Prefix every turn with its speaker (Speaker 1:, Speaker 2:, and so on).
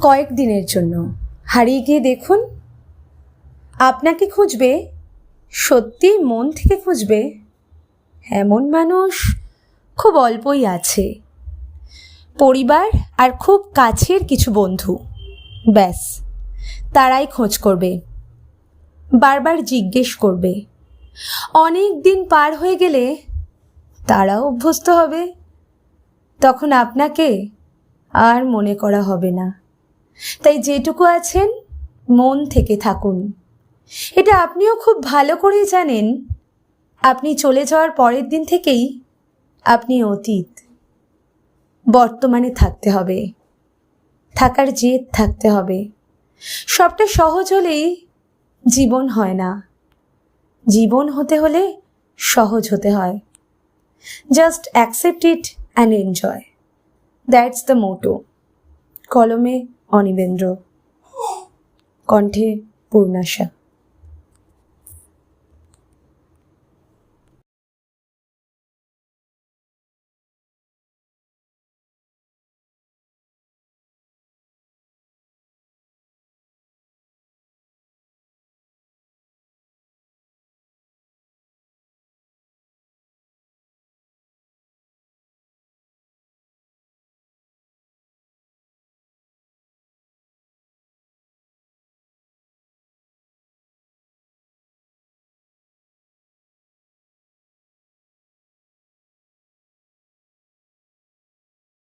Speaker 1: কয়েক দিনের জন্য। হারিয়ে গিয়ে দেখুন, আপনাকে খুঁজবে, সত্যি মন থেকে খুঁজবে এমন মানুষ খুব অল্পই আছে। পরিবার আর খুব কাছের কিছু বন্ধু। ব্যাস, তারাই খোঁজ করবে, বারবার জিজ্ঞেস করবে। অনেক দিন পার হয়ে গেলে তারাও অভ্যস্ত হবে। তখন আপনাকে আর মনে করা হবে না। তাই যেটুকু আছেন, মন থেকে থাকুন। এটা আপনিও খুব ভালো করেই জানেন, আপনি চলে যাওয়ার পরের দিন থেকেই আপনি অতীত। বর্তমানে থাকতে হবে। থাকার জেদ থাকতে হবে। সবটা সহজ হলেই জীবন হয় না। জীবন হতে হলে সহজ হতে হয়। Just accept it and enjoy that's the motto কলমে অনিবেন্দ্র কণ্ঠে পূর্ণাশা।